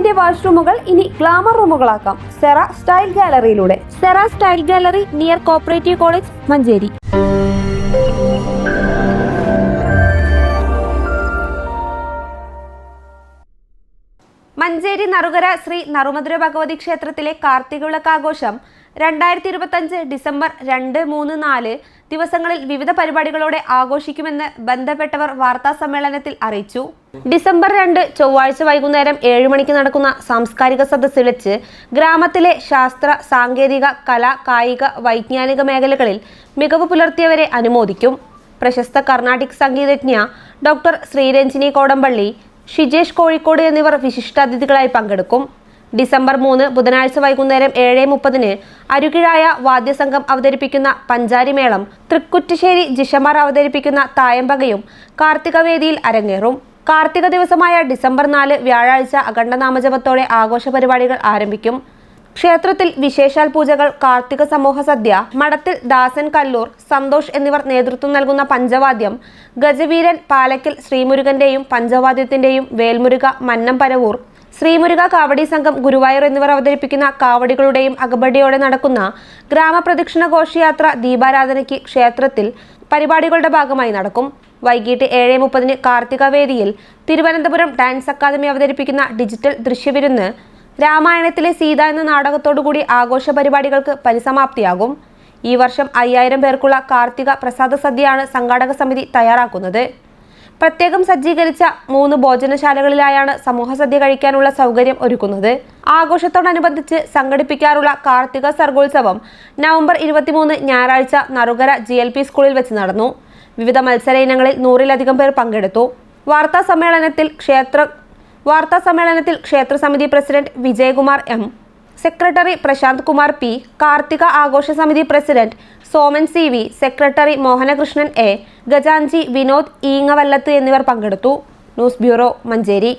വീടിന്റെ വാഷ്റൂമുകൾ ഇനി ഗ്ലാമർ റൂമുകളാക്കാം. Cera style ഗാലറിയിലൂടെ. Sera style gallery near cooperative college Manjeri. Manjeri Narukara Shri Narumadhura Bhagavathi ക്ഷേത്രത്തിലെ കാർത്തിക വിളക്ക് ആഘോഷം രണ്ടായിരത്തി ഇരുപത്തഞ്ച് ഡിസംബർ രണ്ട് മൂന്ന് നാല് ദിവസങ്ങളിൽ വിവിധ പരിപാടികളോടെ ആഘോഷിക്കുമെന്ന് ബന്ധപ്പെട്ടവർ വാർത്താ സമ്മേളനത്തിൽ അറിയിച്ചു. ഡിസംബർ രണ്ട് ചൊവ്വാഴ്ച വൈകുന്നേരം ഏഴ് മണിക്ക് നടക്കുന്ന സാംസ്കാരിക സദസ് വിളിച്ച് ഗ്രാമത്തിലെ ശാസ്ത്ര സാങ്കേതിക കല കായിക വൈജ്ഞാനിക മേഖലകളിൽ മികവ് പുലർത്തിയവരെ അനുമോദിക്കും. പ്രശസ്ത കർണാടിക് സംഗീതജ്ഞ ഡോക്ടർ ശ്രീരഞ്ജിനി കോടമ്പള്ളി ഷിജേഷ് കോഴിക്കോട് എന്നിവർ വിശിഷ്ടാതിഥികളായി പങ്കെടുക്കും. ഡിസംബർ മൂന്ന് ബുധനാഴ്ച വൈകുന്നേരം ഏഴ് മുപ്പതിന് അരുകിഴായ വാദ്യസംഘം അവതരിപ്പിക്കുന്ന പഞ്ചാരിമേളം തൃക്കുറ്റിശ്ശേരി ജിഷമാർ അവതരിപ്പിക്കുന്ന തായമ്പകയും കാർത്തികവേദിയിൽ അരങ്ങേറും. കാർത്തിക ദിവസമായ ഡിസംബർ നാല് വ്യാഴാഴ്ച അഖണ്ഡനാമജപത്തോടെ ആഘോഷ പരിപാടികൾ ആരംഭിക്കും. ക്ഷേത്രത്തിൽ വിശേഷാൽ പൂജകൾ കാർത്തിക സമൂഹ സദ്യ മഠത്തിൽ ദാസൻ കല്ലൂർ സന്തോഷ് എന്നിവർ നേതൃത്വം നൽകുന്ന പഞ്ചവാദ്യം ഗജവീരൻ പാലക്കൽ ശ്രീമുരുകന്റെയും പഞ്ചവാദ്യത്തിന്റെയും വേൽമുരുക മന്നം പരവൂർ ശ്രീമുരുക കാവടി സംഘം ഗുരുവായൂർ എന്നിവർ അവതരിപ്പിക്കുന്ന കാവടികളുടെയും അകബടിയോടെ നടക്കുന്ന ഗ്രാമപ്രദക്ഷിണ ഘോഷയാത്ര ദീപാരാധനയ്ക്ക് ക്ഷേത്രത്തിൽ പരിപാടികളുടെ ഭാഗമായി നടക്കും. വൈകിട്ട് ഏഴ് മുപ്പതിന് കാർത്തിക വേദിയിൽ തിരുവനന്തപുരം ഡാൻസ് അക്കാദമി അവതരിപ്പിക്കുന്ന ഡിജിറ്റൽ ദൃശ്യവിരുന്ന് രാമായണത്തിലെ സീത എന്ന നാടകത്തോടുകൂടി ആഘോഷ പരിപാടികൾക്ക് പരിസമാപ്തിയാകും. ഈ വർഷം അയ്യായിരം പേർക്കുള്ള കാർത്തിക പ്രസാദ സദ്യയാണ് സംഘാടക സമിതി തയ്യാറാക്കുന്നത്. പ്രത്യേകം സജ്ജീകരിച്ച മൂന്ന് ഭോജനശാലകളിലായാണ് സമൂഹ സദ്യ കഴിക്കാനുള്ള സൗകര്യം ഒരുക്കുന്നത്. ആഘോഷത്തോടനുബന്ധിച്ച് സംഘടിപ്പിക്കാറുള്ള കാർത്തിക സർഗോത്സവം നവംബർ ഇരുപത്തിമൂന്ന് ഞായറാഴ്ച നറുകര ജി സ്കൂളിൽ വെച്ച് നടന്നു. വിവിധ മത്സര ഇനങ്ങളിൽ നൂറിലധികം പേർ പങ്കെടുത്തു. വാർത്താ സമ്മേളനത്തിൽ ക്ഷേത്ര വാർത്താ സമ്മേളനത്തിൽ ക്ഷേത്ര സമിതി president Vijayakumar M. Secretary Prashanth Kumar P. Karthika ആഘോഷ സമിതി president Soman C V. Secretary Mohanakrishnan A. ഗജാൻജി Vinod Eengavallath എന്നിവർ പങ്കെടുത്തു. News bureau Manjeri.